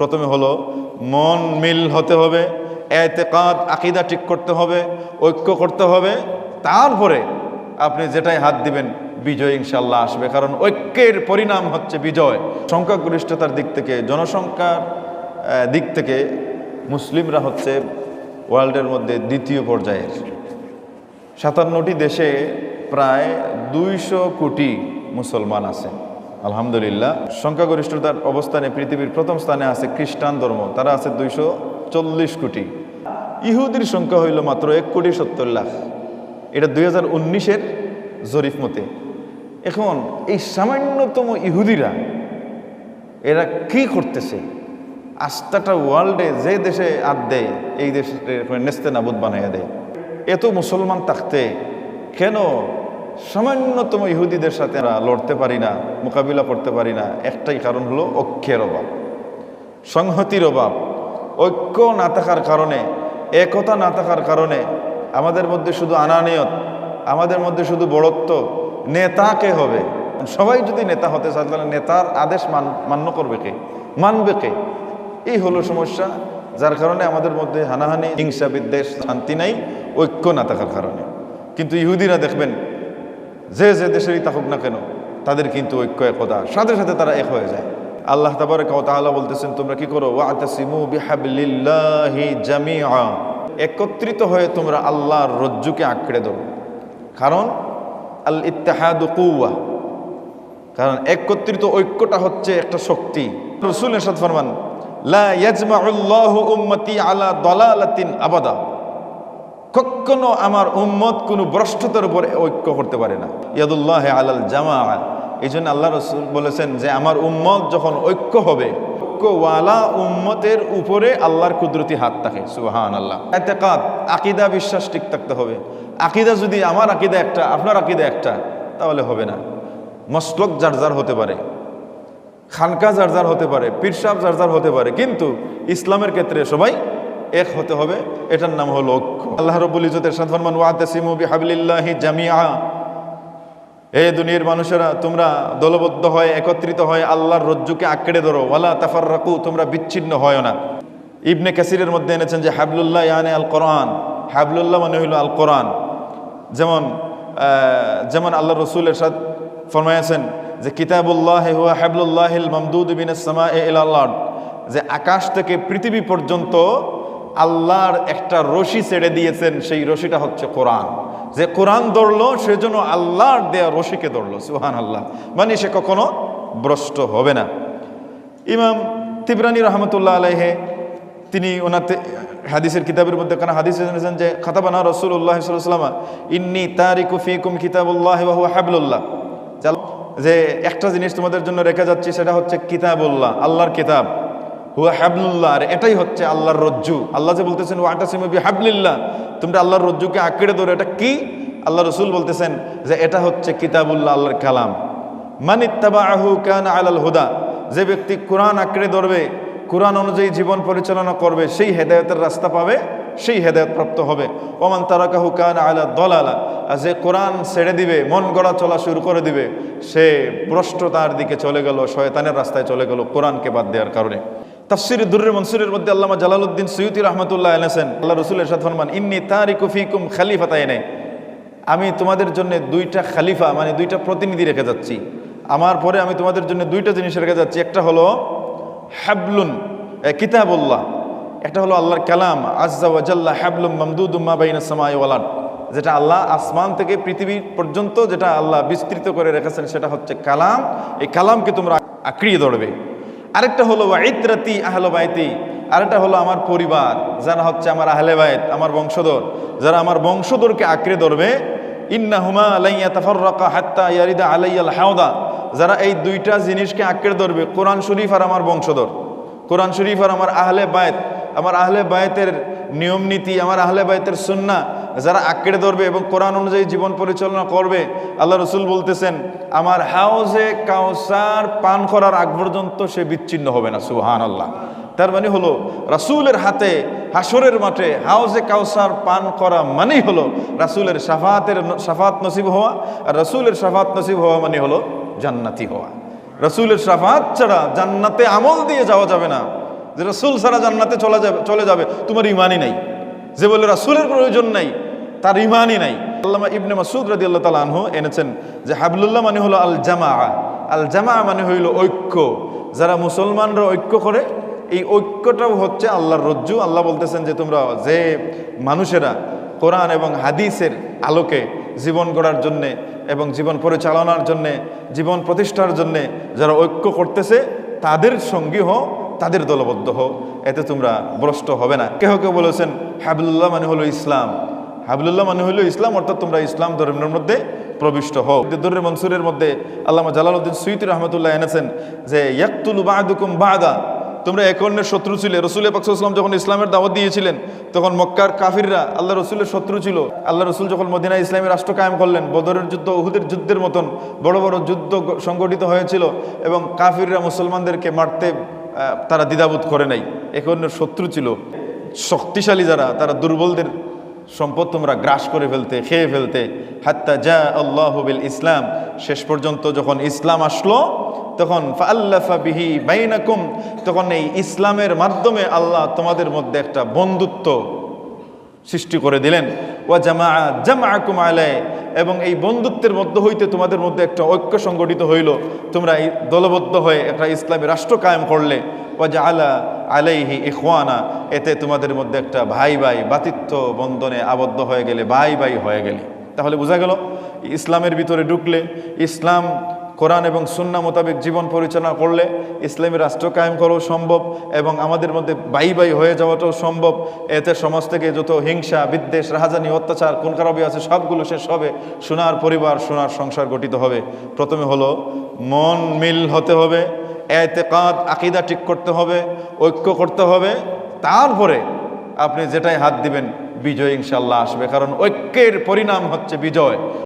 প্রথমে হলো মন মিল হতে হবে, এতেকাদ, আকিদা ঠিক করতে হবে, ঐক্য করতে হবে, তারপরে আপনি যেটাই হাত দিবেন বিজয় ইনশাল্লাহ আসবে। কারণ ঐক্যের পরিণাম হচ্ছে বিজয়। সংখ্যাগরিষ্ঠতার দিক থেকে, জনসংখ্যার দিক থেকে মুসলিমরা হচ্ছে ওয়ার্ল্ডের মধ্যে দ্বিতীয় পর্যায়ের। সাতান্নটি দেশে প্রায় দুইশো কোটি মুসলমান আছে আলহামদুলিল্লাহ। সংখ্যাগরিষ্ঠতার অবস্থানে পৃথিবীর প্রথম স্থানে আছে খ্রিস্টান ধর্ম। তারা আছে দুইশো চল্লিশ কোটি। ইহুদির সংখ্যা হইল মাত্র এক কোটি সত্তর লাখ। এটা দুই হাজার উনিশের জরিফ মতে। এখন এই সামান্যতম ইহুদিরা, এরা কি করতেছে? আস্তাটা ওয়ার্ল্ডে যে দেশে আদ দেয়, এই দেশে নেস্তে নাবুদ বানাইয়া দেয়। এত মুসলমান থাকতে কেন সামান্যতম ইহুদিদের সাথে লড়তে পারি না, মোকাবিলা করতে পারি না। একটাই কারণ হলো ঐক্যের অভাব। সংহতির অভাব। ঐক্য না থাকার কারণে, একতা না থাকার কারণে আমাদের মধ্যে শুধু আনানিয়ত, আমাদের মধ্যে শুধু বড়ত্ব নেতাকে হবে? সবাই যদি নেতা হতে চায়, তাহলে নেতার আদেশ মান, মান্য করবে কে? মানবে কে? এই হলো সমস্যা, যার কারণে আমাদের মধ্যে হানাহানি হিংসা বিদ্বেষ শান্তি নাই, ঐক্য না থাকার কারণে। কিন্তু ইহুদিরা দেখবেন যে যে দেশেরই থাকুক না কেন, তাদের কিন্তু ঐক্য, একতা। সাথে সাথে তারা এক হয়ে যায়। আল্লাহ তাবারে তাআলা বলতেছেন, তোমরা কি করো? একত্রিত হয়ে তোমরা আল্লাহর রজ্জুকে আঁকড়ে ধরো। কারণ আল ইত্তেহাদু কারণ, একত্রিত ঐক্যটা হচ্ছে একটা শক্তি। রসুল এরশাদ ফরমান, লা উম্মতি আলা আবাদা। কখনো আমার উম্মত কোনো ভ্রষ্টতার উপরে ঐক্য করতে পারে না। ইয়াদুল্লাহ আলাল জামা এই জন্য আল্লাহ রসুল বলেছেন যে, আমার উম্মত যখন ঐক্য হবে, ঐক্যওয়ালা উম্মতের উপরে আল্লাহর কুদরতি হাত থাকে সুবাহান আল্লাহ এতেকাত আকিদা বিশ্বাস ঠিক থাকতে হবে। আকিদা যদি আমার আকিদা একটা, আপনার আকিদা একটা, তাহলে হবে না। মসলক যার যার হতে পারে, খানকা যার যার হতে পারে পীরসাব যার যার হতে পারে, কিন্তু ইসলামের ক্ষেত্রে সবাই এক হতে হবে, এটার নাম হলো ঐক্য আল্লাহ রব্বুল ইজতের সাধারণ জামিআ। এ দুনিয়ার মানুষেরা, তোমরা দলবদ্ধ হয়, একত্রিত হয়, আল্লাহর রজ্জুকে আঁকড়ে ধরো। ওয়ালা তাফার রাকু তোমরা বিচ্ছিন্ন হয় না। ইবনে কাসিরের মধ্যে এনেছেন যে, হাবলুল্লাহ ইয়ানে আল কোরআন হাবলুল্লাহ মানে হইল আল কোরআন যেমন যেমন আল্লাহ রসুলের সাথ ফরমাইয়াছেন যে, কিতাবুল্লাহ হুয়া হাবলুল্লাহিল মামদুদ বিন সামা আল্লাহ যে, আকাশ থেকে পৃথিবী পর্যন্ত আল্লাহর একটা রশি ছেড়ে দিয়েছেন, সেই রশিটা হচ্ছে কোরআন। যে কোরআন ধরলো, সেজন্য আল্লাহর দেয়া রশিকে ধরলো সুহান আল্লাহ মানে সে কখনো ভ্রষ্ট হবে না। ইমাম তিবরানি রহমতুল্লাহ আলাইহে, তিনি ওনার তে- হাদিসের কিতাবের মধ্যে কারণ হাদিস এনেছেন যে, খাতাবানা রসুল্লাহ সাল্লামা ইন্নি তারিকু ফিকুম কিতাবুল্লাহ বাহু হাবলুল্লাহ। যে একটা জিনিস তোমাদের জন্য রেখে যাচ্ছি, সেটা হচ্ছে কিতাবুল্লাহ, আল্লাহর কিতাব। হুয়া হাবলুল্লাহ, আর এটাই হচ্ছে আল্লাহর রজ্জু। আল্লাহ যে বলতেছেন ওয়াটাসিমবি হাবলিল্লাহ তোমরা আল্লাহর রজ্জুকে আঁকড়ে ধরো। এটা কি? আল্লাহ রসুল বলতেছেন যে এটা হচ্ছে কিতাবুল্লাহ, আল্লাহর কালাম। মানিত্তাবাহু কান আলাল হুদা যে ব্যক্তি কোরআন আঁকড়ে ধরবে, কোরআন অনুযায়ী জীবন পরিচালনা করবে, সেই হেদায়তের রাস্তা পাবে, সেই হেদায়ত প্রাপ্ত হবে। ওমান তারাকাহু কান আলা দলালা আর যে কোরআন ছেড়ে দিবে, মন গড়া চলা শুরু করে দিবে, সে ভ্রষ্টতার দিকে চলে গেল, শয়তানের রাস্তায় চলে গেল কোরআনকে বাদ দেওয়ার কারণে। তাফসির দুর্রে মনসুরের মধ্যে আল্লামা জালালউদ্দিন সৈয়দি রহমতুল্লাহ এনেছেন আল্লাহ রসুলের সাথ ফরমান ইন্নি তারিকু ফিকুম খালিফাতা এনে আমি তোমাদের জন্য দুইটা খালিফা মানে দুইটা প্রতিনিধি রেখে যাচ্ছি। আমার পরে আমি তোমাদের জন্য দুইটা জিনিস রেখে যাচ্ছি। একটা হলো হাবলুন এ, কিতাবুল্লাহ। একটা হলো আল্লাহর কালাম আজ্জা ওয়াজাল্লাহ হাবলুম মামদুদুম্মা বাইনা সামাই ওয়ালাদ যেটা আল্লাহ আসমান থেকে পৃথিবী পর্যন্ত যেটা আল্লাহ বিস্তৃত করে রেখেছেন সেটা হচ্ছে কালাম। এই কালামকে তোমরা আঁকড়িয়ে ধরবে। আরেকটা হলো ইতরাতি আহলো বাইতি, আরেকটা হলো আমার পরিবার, যারা হচ্ছে আমার আহলে বাইত, আমার বংশধর, যারা আমার বংশধরকে আঁকড়ে ধরবে ইন্না হুমা আলাইয়া তাফাররাকা হাত্তা ইয়ারিদা আলাইয়াল হাওদা, যারা এই দুইটা জিনিসকে আঁকড়ে ধরবে, কোরআন শরীফ আর আমার বংশধর। কোরআন শরীফ আর আমার আহলে বায়ত আমার আহলে বায়তের নিয়ম নীতি আমার আহলে বায়তের সুন্না যারা আঁকড়ে ধরবে এবং কোরআন অনুযায়ী জীবন পরিচালনা করবে, আল্লাহ রসুল বলতেছেন, আমার হাউজে কাউসার পান করার আগ পর্যন্ত সে বিচ্ছিন্ন হবে না সুহান আল্লাহ তার মানে হলো, রাসূলের হাতে হাসরের মাঠে হাউজে কাউসার পান করা মানেই হলো, রাসূলের সাফাতের সাফাত নসিব হওয়া, আর রাসূলের সাফাত নসিব হওয়া মানে হলো জান্নাতি হওয়া। রাসূলের সাফাত ছাড়া জান্নাতে আমল দিয়ে যাওয়া যাবে না। যে রাসূল সারা জান্নাতে চলে যাবে চলে যাবে, তোমার ইমানই নাই। যে বলে রাসুলের প্রয়োজন নাই, তার ইমানই নাই। আল্লামা ইবনে মাসুদ রাদিয়াল্লাহু তাআলা আনহু এনেছেন যে হাবলুল্লাহ মানে হলো আল জামা আল জামা মানে হইল ঐক্য। যারা মুসলমানরা ঐক্য করে, এই ঐক্যটাও হচ্ছে আল্লাহর রজ্জু। আল্লাহ বলতেছেন যে তোমরা যে মানুষেরা কোরআন এবং হাদিসের আলোকে জীবন গড়ার জন্যে এবং জীবন পরিচালনার জন্যে, জীবন প্রতিষ্ঠার জন্যে যারা ঐক্য করতেছে, তাদের সঙ্গী হও তাদের দলবদ্ধ হও এতে তোমরা ভ্রষ্ট হবে না। কেহ কেউ বলেছেন হাবলুল্লাহ মানে হলো ইসলাম। হাবলুল্লাহ মানে হলো ইসলাম, অর্থাৎ তোমরা ইসলাম ধর্মের মধ্যে প্রবিষ্ট দুর্রে মনসুরের মধ্যে আল্লামা জালালউদ্দিন সুইতি রহমতুল্লাহ এনেছেন যে, ইয়াকতুলু বাদুকুম বাদা। তোমরা এক অন্যের শত্রু ছিলে। রসুল পাকসাল্লাম যখন ইসলামের দাওয়াত দিয়েছিলেন, তখন মক্কার কাফিররা আল্লাহ রসুলের শত্রু ছিল। আল্লাহ রসুল যখন মদিনা ইসলামের রাষ্ট্র কায়েম করলেন, বদরের যুদ্ধ, উহুদের যুদ্ধের মতন বড় বড় যুদ্ধ সংগঠিত হয়েছিল এবং কাফিররা মুসলমানদেরকে মারতে তারা দ্বিধাবোধ করে নাই। অন্যের শত্রু ছিল। শক্তিশালী যারা, তারা দুর্বলদের সম্পদ তোমরা গ্রাস করে ফেলতে, খেয়ে ফেলতে। হাত্তা যা আল্লাহ বিল ইসলাম। শেষ পর্যন্ত যখন ইসলাম আসলো, তখন ফাল্লাফা বিহি বাইনাকুম। তখন এই ইসলামের মাধ্যমে আল্লাহ তোমাদের মধ্যে একটা বন্ধুত্ব সৃষ্টি করে দিলেন। ওয়া জামা জামাকুম আলাই এবং এই বন্ধুত্বের মধ্য হইতে তোমাদের মধ্যে একটা ঐক্য সংগঠিত হইল। তোমরা এই দলবদ্ধ হয়ে একটা ইসলামী রাষ্ট্র কায়েম করলে। ওয়াজা আলা আলাইহি ইখওয়ানা, এতে তোমাদের মধ্যে একটা ভাই ভাই বাতিত্ব বন্ধনে আবদ্ধ হয়ে গেলে, ভাই ভাই হয়ে গেলে। তাহলে বোঝা গেল, ইসলামের ভিতরে ঢুকলে ইসলাম কোরআন এবং সুন্না মোতাবেক জীবন পরিচালনা করলে ইসলামী রাষ্ট্র কায়েম করাও সম্ভব এবং আমাদের মধ্যে বাই বাই হয়ে যাওয়াটাও সম্ভব। এতে সমাজ থেকে যত হিংসা, বিদ্বেষ, রাহাজানি, অত্যাচার কোন কারবে আছে, সবগুলো শেষ হবে। সোনার পরিবার, সোনার সংসার গঠিত হবে। প্রথমে হলো মন মিল হতে হবে, এতেকাদ, আকিদা ঠিক করতে হবে, ঐক্য করতে হবে। তারপরে আপনি যেটাই হাত দিবেন, বিজয় ইনশাল্লাহ আসবে। কারণ ঐক্যের পরিণাম হচ্ছে বিজয়।